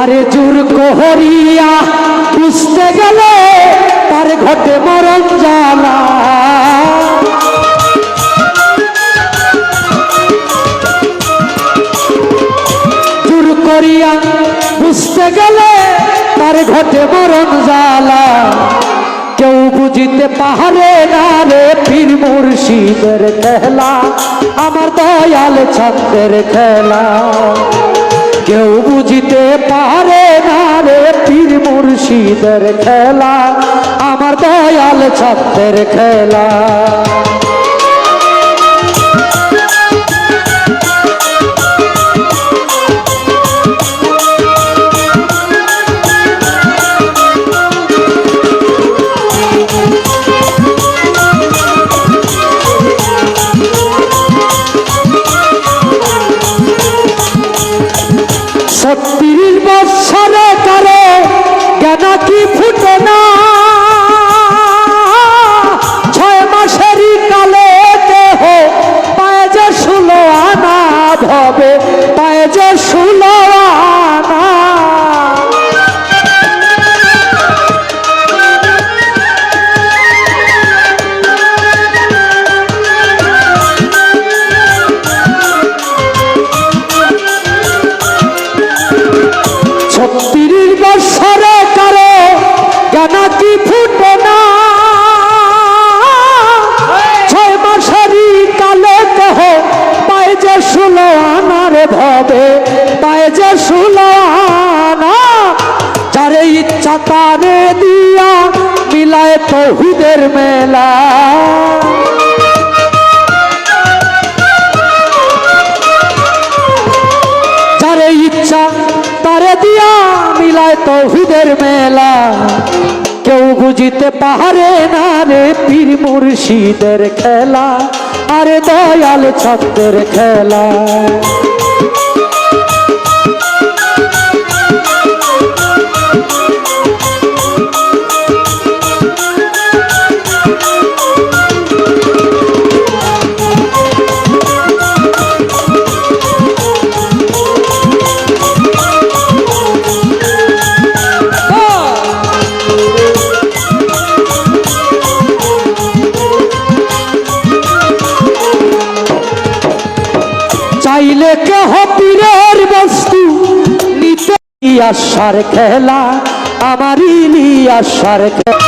আরে জোর কোহরিয়া বুঝতে গেলে তার ঘটে মরণ জ্বালা। জোর করিয়া বুঝতে গেলে তার ঘটে মরণ জ্বালা। কেউ বুঝিতে পাহাড়ে না রে পীর মুর্শিদের খেলা, আমার দয়াল ছন্দের খেলা। কেউ বুঝিতে পারে না রে পীর মুর্শিদের খেলা আমার দয়াল ছাত্রের খেলা। ষোলো আনার ভাবে পায়ে যে ষোলো আনা যারে ইচ্ছা তারে দিয়া মিলায় তহুদের মেলা। যারে ইচ্ছা তারে দিয়া মিলায় তৌহিদের মেলা। পাহাড়ে না রে পীর মুর্শিদের খেলা আরে দয়াল ছত্রের খেলা। আসার খেলা আমারই আসার খেলা।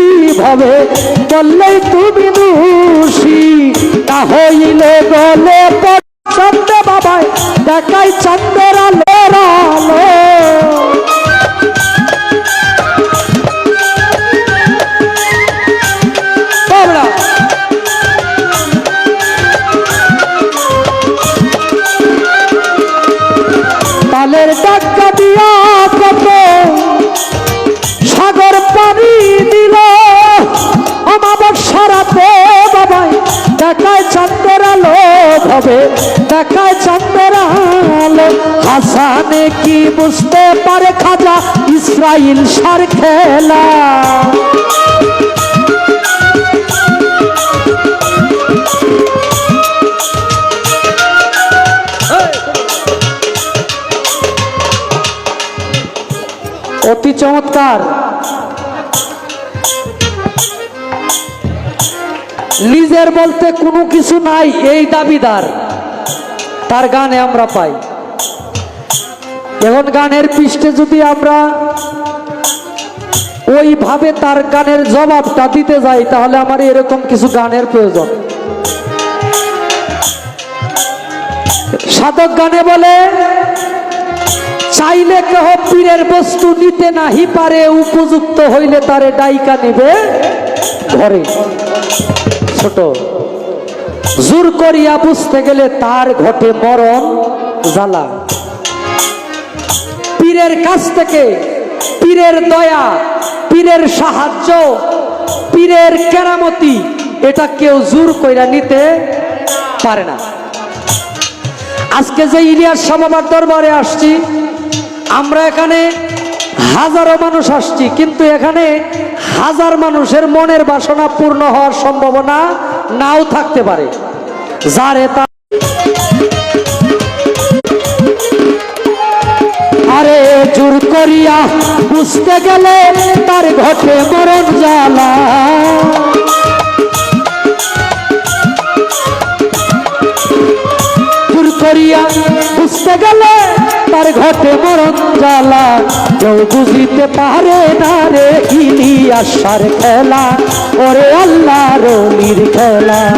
ভাবে বললেই তুমি দোষী। না হইলে গলে চন্দ্র বাবায় দেখাই চন্দ্র সাগর পানি ভাবে দেখায় চন্দ্র হাসানে কি বুঝতে পারে খাজা? ইসরাইল সার খেলা। অতি চমৎকার। নিজের বলতে কোনো কিছু নাই, এই দাবিদার। তার গানে আমরা পাই। এখন গানের পৃষ্ঠে যদি আমরা ওইভাবে তার গানের জবাবটা দিতে যাই, তাহলে আমার এরকম কিছু গানের প্রয়োজন। সাধক গানে বলে, চাইলে কেহ পীরের বস্তু নিতে নাহি পারে, উপযুক্ত হইলে তারে ডাইকা নিবে ঘরে। ছোট। জোর করিয়া বুঝতে গেলে তার ঘটে মরণ জ্বালা। পীরের কাছ থেকে পীরের দয়া, পীরের সাহায্য, পীরের কেরামতি, এটা কেউ জোর কইরা নিতে পারে না। আজকে যে ইলিয়াস সামাবার দরবারে আসছি, আমরা এখানে হাজারো মানুষ আসছি, কিন্তু এখানে হাজার মানুষের মনের বাসনা পূর্ণ হওয়ার সম্ভাবনা নাও থাকতে পারে। যারে আরে জোর করিয়া বুঝতে গেলে তার ঘটে মরণ জ্বালা। জোর করিয়া বুঝতে গেলে তার ঘটে মরণ জ্বালা। কেউ বুঝিতে পারে না রে, ইলিয়াসার খেলা। ওরে আল্লাহ রলির খেলা।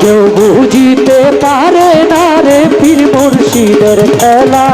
কেউ বুঝিতে পারে না রে, পীর মুর্শিদের খেলা।